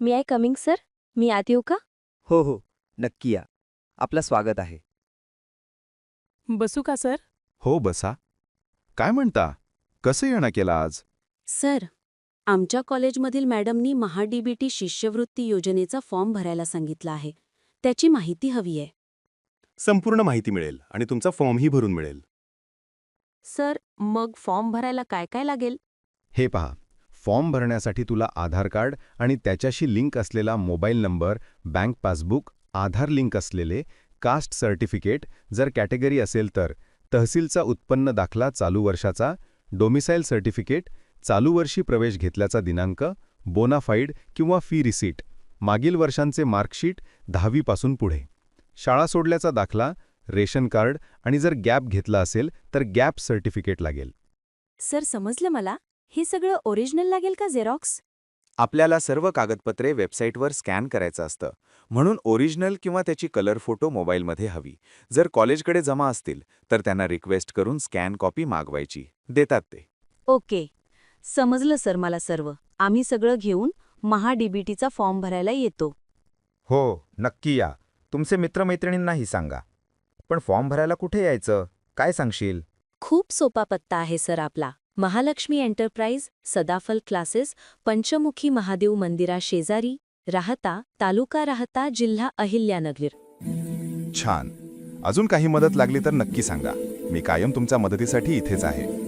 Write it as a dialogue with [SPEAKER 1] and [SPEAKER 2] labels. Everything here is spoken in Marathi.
[SPEAKER 1] मी आय कमिंग सर मी आत येऊ का
[SPEAKER 2] हो हो. नक्की या. आपलं स्वागत आहे.
[SPEAKER 3] बसू का सर?
[SPEAKER 4] हो बसा. काय म्हणता? कसं येणं केलं आज?
[SPEAKER 5] सर आमच्या कॉलेजमधील मॅडमनी महाडीबीटी शिष्यवृत्ती योजनेचा फॉर्म भरायला सांगितला आहे. त्याची माहिती हवी आहे.
[SPEAKER 6] संपूर्ण माहिती मिळेल आणि तुमचा फॉर्मही भरून मिळेल.
[SPEAKER 5] सर मग फॉर्म भरायला काय काय लागेल?
[SPEAKER 4] हे पहा. फॉर्म भरण्यासाठी तुला आधार कार्ड आणि त्याच्याशी लिंक असलेला mobile number bank passbook Aadhaar link असलेले कास्ट सर्टिफिकेट जर कॅटेगरी असेल तर तहसीलचा उत्पन्न दाखला चालू वर्षाचा डोमिसाईल सर्टिफिकेट चालू वर्षी प्रवेश घेतल्याचा दिनांक बोनाफाईड किंवा फी रिसीट मागील वर्षांचे मार्कशीट दहावीपासून पुढे. शाळा सोडल्याचा दाखला रेशन कार्ड आणि जर गॅप घेतला असेल तर गॅप सर्टिफिकेट लागेल.
[SPEAKER 5] सर समजलं मला? हे सगळं ओरिजिनल लागेल का झेरॉक्स
[SPEAKER 7] आपल्याला सर्व कागदपत्रे वेबसाईटवर स्कॅन करायचं असतं. म्हणून ओरिजिनल किंवा त्याची कलर फोटो मोबाईलमध्ये हवी. जर कॉलेजकडे जमा असतील तर त्यांना रिक्वेस्ट करून स्कॅन कॉपी मागवायची. देतात ते.
[SPEAKER 5] ओके. समजलं सर मला सर्व. आम्ही सगळं घेऊन महाडीबीटीचा फॉर्म भरायला येतो.
[SPEAKER 8] हो नक्की या. तुमचे मित्रमैत्रिणींनाही सांगा. पण फॉर्म भरायला कुठे यायचं? काय सांगशील?
[SPEAKER 5] खूप सोपा पत्ता आहे सर आपला. महालक्ष्मी एंटरप्राइज सदाफल क्लासेस पंचमुखी महादेव मंदिरा शेजारी राहता तालुका राहता जिल्हा अहिल्यानगर.
[SPEAKER 4] छान. अजून काही मदत लागली तर नक्की सांगा. मी कायम तुमच्या मदतीसाठी इथेच आहे.